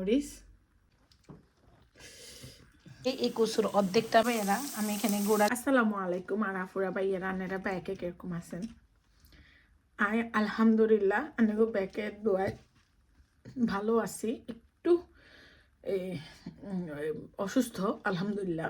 মরিচ এই কচুর অর্ধেকটা ভাইয়েরা আমি এখানে গোড়া আসসালামু আলাইকুম আর আফুরা ভাইয়েরা আনেরা ব্যাকে কীরকম আছেন? আই আলহামদুলিল্লাহ আনেগো ব্যাকে দোয়ায় ভালো আছি। একটু অসুস্থ আলহামদুলিল্লাহ।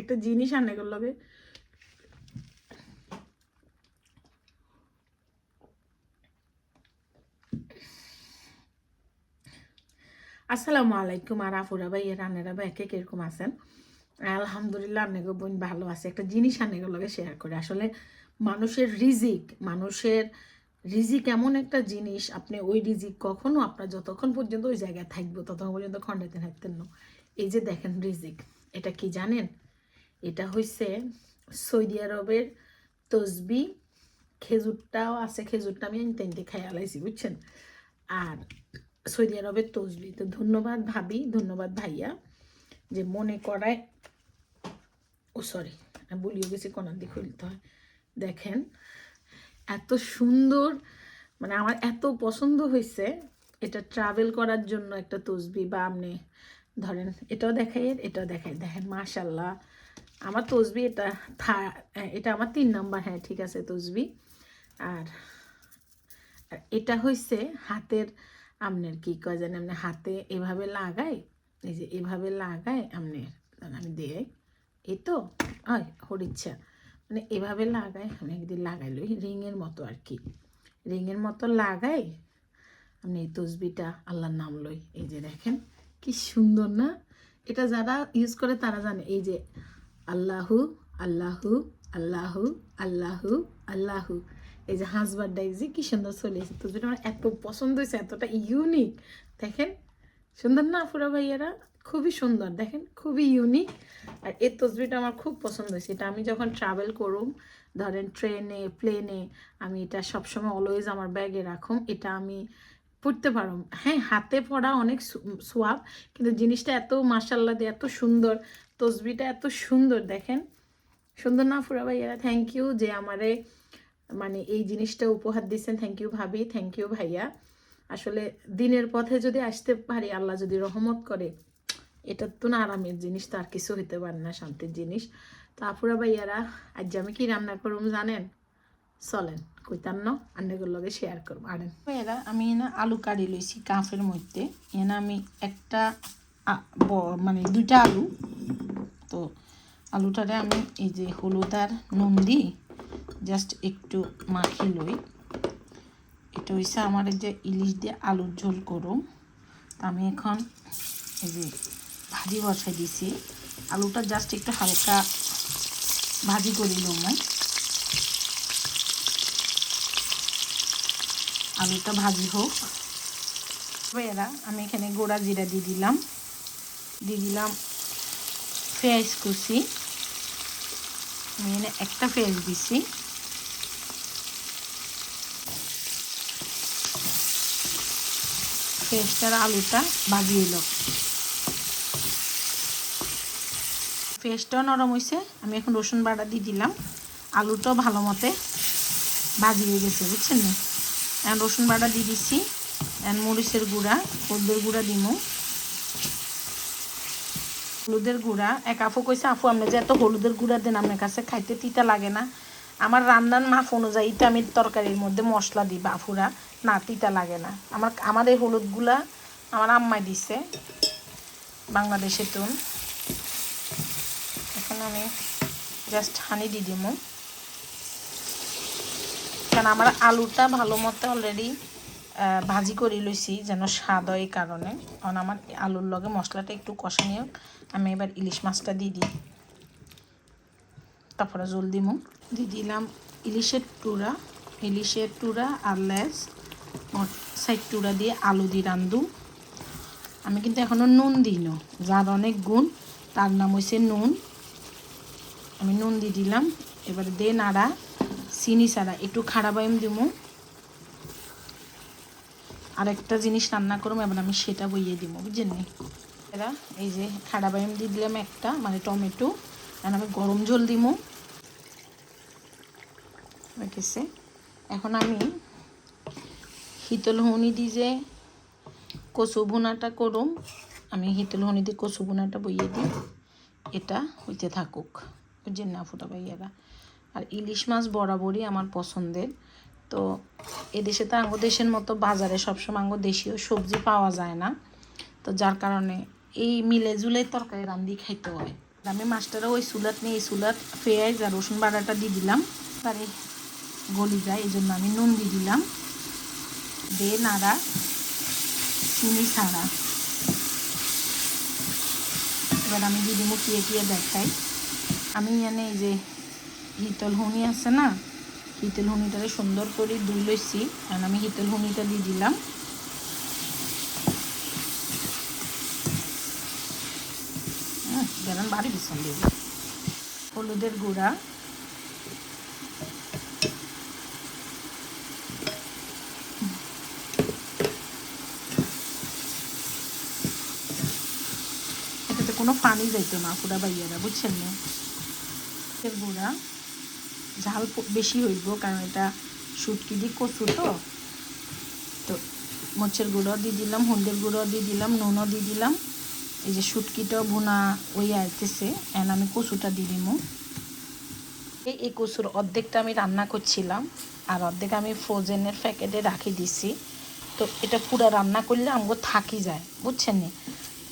একটা জিনিস আনেগোর লগে আসসালামু আলাইকুম, আর আফুরা ভাই এর আনেরা ভাই কে কীরকম আছেন? আলহামদুলিল্লাহ আনেগো বোন ভালো আছে। একটা জিনিস আনেগো লগে শেয়ার করে। আসলে মানুষের রিজিক মানুষের রিজিক এমন একটা জিনিস, আপনি ওই রিজিক কখনো আপনার যতক্ষণ পর্যন্ত ওই জায়গায় থাকব, ততক্ষণ পর্যন্ত খণ্ডাতে থাকতেন না। এই যে দেখেন রিজিক, এটা কি জানেন? এটা হচ্ছে সৌদি আরবের তসবি, খেজুরটাও আছে, খেজুরটা আমি আনতে আনতে খাই আলাইছি বুঝছেন? আর সৌদি আরবের তসবি। তো ধন্যবাদ ভাবি, ধন্যবাদ ভাইয়া, যে মনে করায় ও সরি বলিও গেছি, কোনার দিকে হয়। দেখেন, এত সুন্দর মানে আমার এত পছন্দ হয়েছে এটা ট্রাভেল করার জন্য একটা তসবি বা আপনি ধরেন, এটাও দেখাই এটাও দেখাই। দেখেন মাশাল্লাহ আমার তসবি এটা থা, এটা আমার তিন নম্বর হ্যাঁ ঠিক আছে, তসবি। আর এটা হইছে হাতের আপনার কি কয় জানেন আপনি হাতে এভাবে লাগাই, এই যে এভাবে লাগাই আপনি আমি দিয়ে এই তো হয় হরিচ্ছা মানে এভাবে লাগাই, আমি একদিন লাগাইলো রিংয়ের মতো আর কি। রিংয়ের মতো লাগাই আপনি এই তসবিটা আল্লাহর নাম লই, এই যে দেখেন, কি সুন্দর না? এটা যারা ইউজ করে তারা জানে, এই যে আল্লাহু আল্লাহু আল্লাহু আল্লাহু আল্লাহু এই যে হাজবারটা এই যে কি সুন্দর চলে এসেছে। তো যেটা আমার এত পছন্দ হয়েছে, এতটা ইউনিক দেখেন, সুন্দর না ফুরা ভাইয়ারা? খুবই সুন্দর, দেখেন, খুবই ইউনিক আর এই তসবিটা আমার খুব পছন্দ হয়েছে। এটা আমি যখন ট্রাভেল করুম, ধরেন ট্রেনে প্লেনে আমি এটা সবসময় অলওয়েজ আমার ব্যাগে রাখুম। এটা আমি পড়তে পারো হ্যাঁ হাতে পড়া অনেক সোয়াব, কিন্তু জিনিসটা এত মাসাল্লা দিয়ে এত সুন্দর তসবিটা এত সুন্দর, দেখেন। সুন্দর না ফুরা ভাইয়ারা? থ্যাংক ইউ যে আমারে মানে এই জিনিসটা উপহার দিচ্ছেন থ্যাংক ইউ ভাবি থ্যাংক ইউ ভাইয়া। আসলে দিনের পথে যদি আসতে পারি, আল্লাহ যদি রহমত করে, এটা তো না আরামের জিনিস, তো আর কিছু হইতে পারে না, শান্তির জিনিস। তো আপুরা ভাইয়ারা, আজ আমি কি রান্না করুম জানেন? চলেন, কইতাম না আন্নাগুলোর লগে শেয়ার করব। আনেন। ভাইয়ারা, আমি না আলু কাটি লইছি কাফের মধ্যে। এনে আমি একটা মানে দুইটা আলু। তো আলুটারে আমি এই যে হলুদ আর নুন দিই। জাস্ট একটু মাখি লই। এটা হইছে আমার যে ইলিশ দিয়ে আলুর ঝোল করো তো আমি এখন এই যে ভাজি বসাই দিছি। আলুটা জাস্ট একটু হালকা ভাজি করে লুমাই আলুটা ভাজি হোক। এরা, আমি এখানে গোড়া জিরা দিয়ে দিলাম। দিয়ে দিলাম পেঁয়াজ কুচি। আমি এখানে একটা পেঁয়াজ দিছি। পেঁয়াজটার আলুটা ভাজি এলো পেঁয়াজটাও নরম হয়েছে আমি এখন রসুন বাটা দিয়ে দিলাম। আলুটাও ভালো মতে ভাজি গেছে, বুঝছেন না? এখন রসুন বাটা দিয়ে দিচ্ছি এখন মরিচের গুঁড়া, হলদের গুঁড়া দিমু। হলুদের গুঁড়া। এক আফু কইছে আফু আপনি যে এত হলুদের গুঁড়া দেন, আপনার কাছে খাইতে তিতা লাগে না। আমার রান্নার মাফ অনুযায়ী তো আমি তরকারির মধ্যে মশলা দিই বাফুরা না, তিতা লাগে না। আমার আমার এই হলুদগুলা আমার আম্মাই দিছে। বাংলাদেশের তুন এখন আমি জাস্ট হানি দিয়ে দিব কারণ আমার আলুটা ভালো মতো অলরেডি ভাজি করে লইছি যেন স্বাদ হয় এই কারণে। কারণ আমার আলুর লগে মশলাটা একটু কষা নিয়ে আমি এবার ইলিশ মাছটা দিয়ে দিই। তারপরে জল দিমু। দিয়ে দিলাম ইলিশের টুরা ইলিশের টুরা আর লেস। সাইড টুরা দিয়ে আলু দিয়ে রান্ধু। আমি কিন্তু এখনও নুন দিই না যার অনেক গুণ। তার নাম হয়েছে নুন। আমি নুন দিয়ে দিলাম। এবার দে নাড়া, চিনি ছাড়া একটু খাড়া বাইম দিমু। আরেকটা জিনিস রান্না করব, এবার আমি সেটা বইয়ে দিব, বুঝছেন নি? এরা, এই যে খাড়া বাইম দিয়ে দিলাম একটা মানে টমেটো, আর আমি গরম জল দিমু রেখেছে এখন আমি শীতল হনি দিয়ে যে কচু ভুনাটা করুম, আমি হিতল হনিতে কচু ভুনাটা বইয়ে দিই। এটা হইতে থাকুক যে না ফুটা ভাইয়ারা? আর ইলিশ মাছ বরাবরই আমার পছন্দের। তো এদেশে তো আঙ্গ দেশের মতো বাজারে সবসময় আঙ্গ দেশীয় সবজি পাওয়া যায় না। তো যার কারণে এই মিলে জুলে তরকারি রান্দি খাইতে হয়। আমি মাছটারা ওই সুলাত নিয়ে এই সুলাত পেঁয়াজ আর রসুন বাটাটা দিয়ে দিলাম। তারে গলি যায় এই জন্য আমি নুন দিয়ে দিলাম। দে নাড়া, চিনি ছাড়া। এবার আমি দিদি মুখিয়ে কিয়ে দেখাই। আমি এই যে হিতল হুনি আছে না হিতল হুনিটারে সুন্দর করে দুই লইছি আর আমি হিতেল হুনিটা দিয়ে দিলাম। গেলাম বাড়ি পিছন দিয়ে হলুদের গুঁড়া। এটাতে কোনো পানি যাইতো না, পুরা বাইয়ারা, বুঝছেন না? গুঁড়া। ঝাল বেশি হইব, কারণ এটা শুটকি দিয়ে কচু তো। তো মরিচের গুঁড়ো দিয়ে দিলাম, হলদের গুঁড়ো দিয়ে দিলাম, নুনও দিয়ে দিলাম। এই যে শুটকিটাও ভুনা ওই আইতেছে এন আমি কচুটা দিয়ে দিমু। এই এই কচুর অর্ধেকটা আমি রান্না করছিলাম, আর অর্ধেক আমি ফ্রোজেনের প্যাকেটে রাখি দিছি। তো এটা পুরো রান্না করলে আমাকে থাকি যায়, বুঝছেন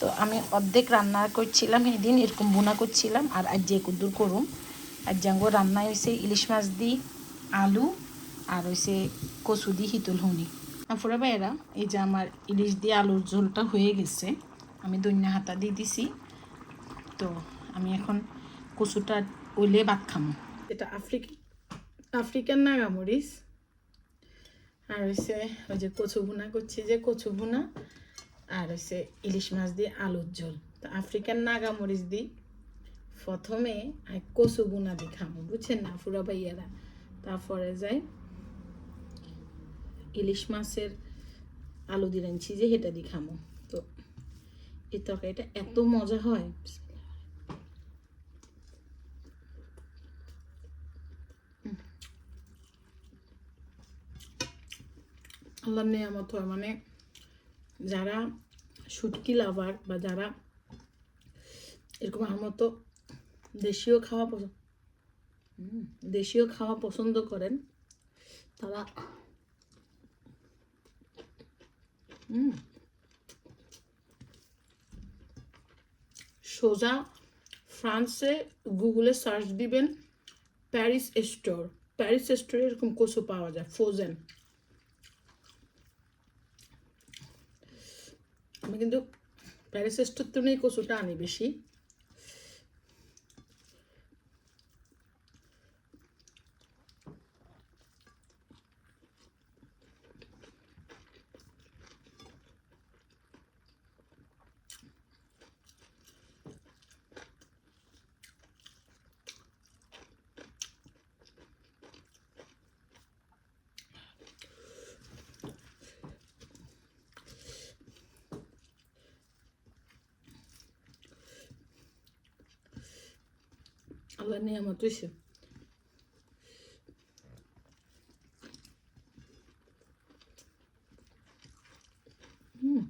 তো আমি অর্ধেক রান্না করছিলাম সেদিন এরকম বোনা করছিলাম, আর আজ যে কুদ্দুর করুম আর জাঙ্গো রান্না হয়েছে ইলিশ মাছ দি, আলু, আর হয়েছে কচু দি হিতুল হুনি। আপুরা ভাইয়েরা, এই যে আমার ইলিশ দিয়ে আলুর ঝোলটা হয়ে গেছে, আমি দৈন্য হাতা দিয়ে দিছি। তো আমি এখন কচুটা ওইলে ভাত খামো। এটা আফ্রিকা আফ্রিকান নাগামরিচ, আর হচ্ছে ওই যে কচু ভুনা করছি যে কচু ভুনা, আর হচ্ছে ইলিশ মাছ দিয়ে আলুর ঝোল। তো আফ্রিকান নাগামরিচ দিই প্রথমে কচু বুনা দিয়ে খাব বুঝছেন না? ফুরা ভাইয়ারা। তারপরে যাই, ইলিশ মাছের আলু রাঁধছি যে, সেটা দিয়ে খামো তো, এই তরকারিটা এত মজা হয়। আল্লাহ নেয়ামত হয়। মানে যারা শুটকি লাভার বা যারা এরকম আমার মতো দেশীয় খাওয়া পছন্দ দেশীয় খাওয়া পছন্দ করেন, তারা সোজা ফ্রান্সে গুগলে সার্চ দিবেন প্যারিস স্টোর। প্যারিস স্টোরে এরকম কচু পাওয়া যায়, ফ্রোজেন। আমি কিন্তু প্যারিস স্টোর তো নেই, কচুটা আনি বেশি। নিয়ামত হয়েছে হুম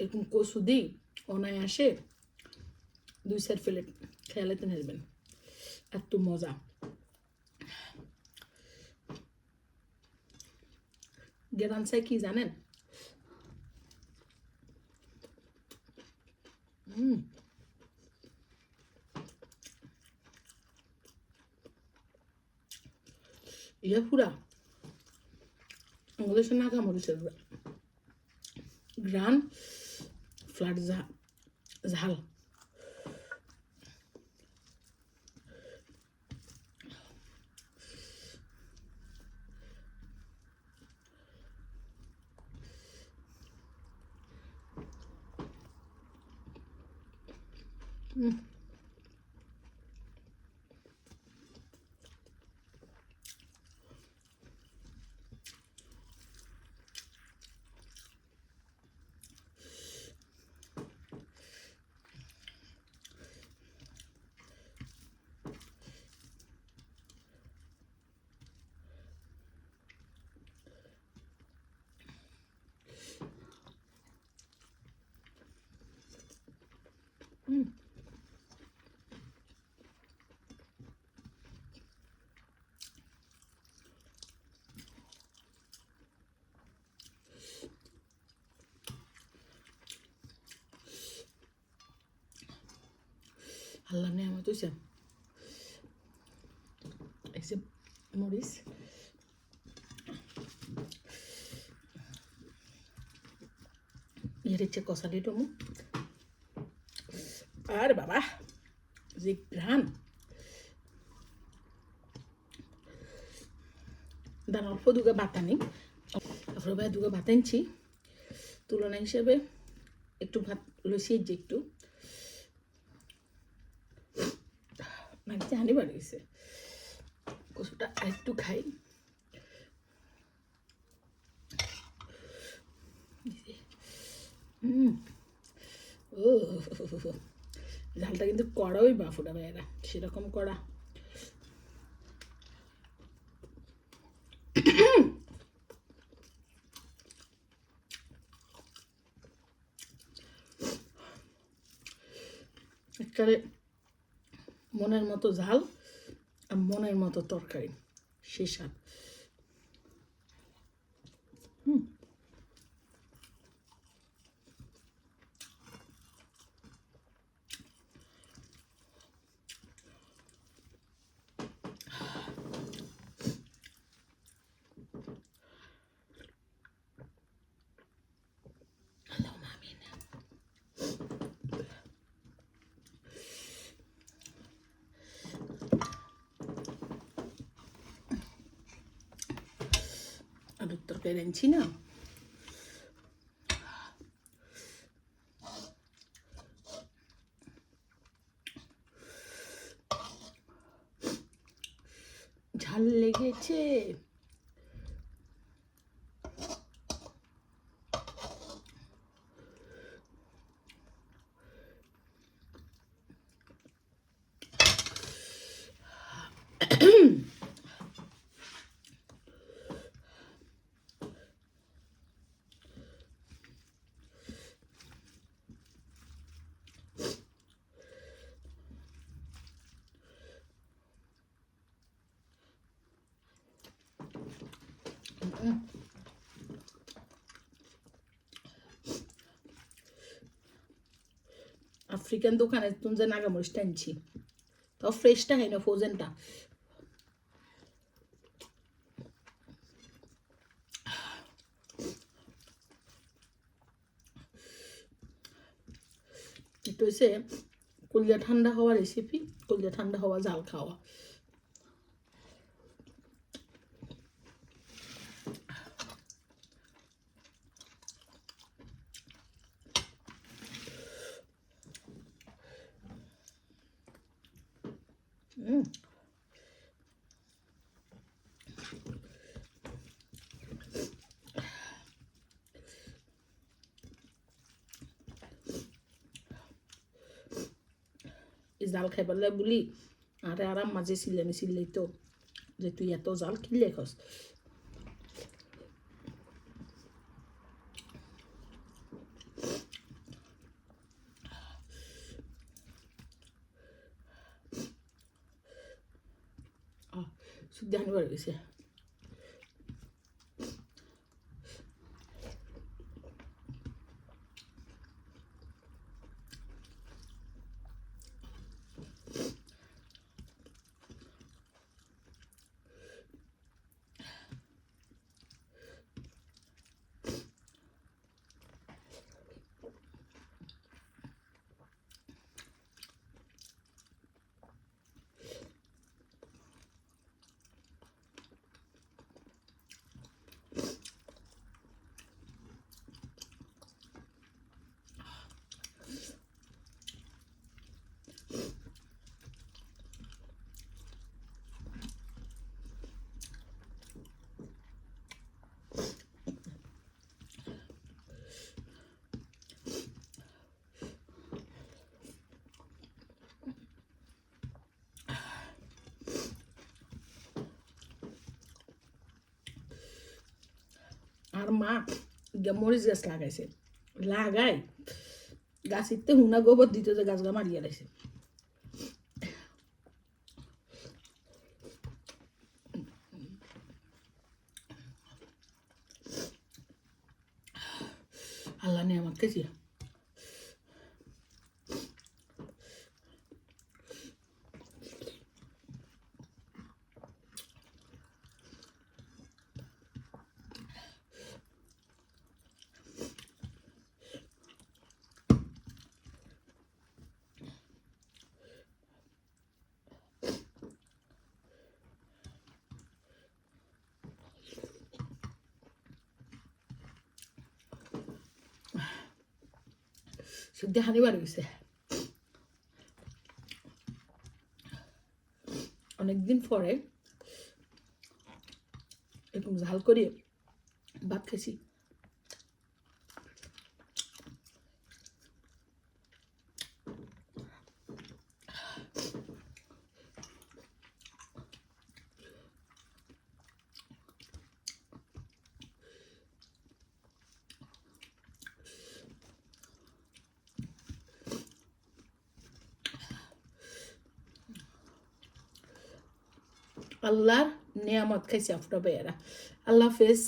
এরকম কচু দিই অনায়াসে দুই সাইড ফেলে খেয়ালেতে নেবেন এত মজা গেরান চাই কি জানেন হুম ইয়ে পুরা সে নাগা মরিচের গ্রান ফ্ল্যাট ঝাল আল্লাহ নিয়ামত হয়েছে যে মরিচ। এর হচ্ছে কষালি টমু। আর বাবা, যে ঘ্রাণ। দান অল্প দুগে বাতা নেই ভাই দুগে আনছি। তুলনা হিসেবে একটু ভাত লসিয়ে যে একটু। মানে জানি বাড়ি গেছে। কচুটা একটু খাই। ও, ঝালটা কিন্তু কড়াই বাফুটা ভাইয়েরা, সেরকম কড়া। একেবারে মনের মতো ঝাল আর মনের মতো তরকারি। সেই স্বাদ। আলুর তরকারি রাঁধছি না ঝাল লেগেছে। আফ্রিকান দোকানে তুমি যে নাগামরিচটা আনছি তাও ফ্রেশটা হয় না ফ্রোজেনটা কুলিয়া ঠান্ডা হওয়া রেসিপি কুলিয়া ঠান্ডা হওয়া জাল খাওয়া হুম এই জাল খাইবারলে বলি আরে আরাম মাঝে সিলানি সিললেই তো যে তুই এত জাল কিনলে খস শুদ্ধ আনিবার গেছে। আর মা মরিচ গাছ লাগাইছে লাগাই গাছিতে হুনা গোবর দিতে যে গাছগা মারিয়া রাখছে আল্লাহ নিয়ে আমার সিদ্ধি হানিবার হয়েছে অনেকদিন পরে এরকম ঝাল করে ভাত খেয়েছি আল্লাহর নিয়ামত খাইছে আপনার ভাইয়েরা আল্লাহ হাফেজ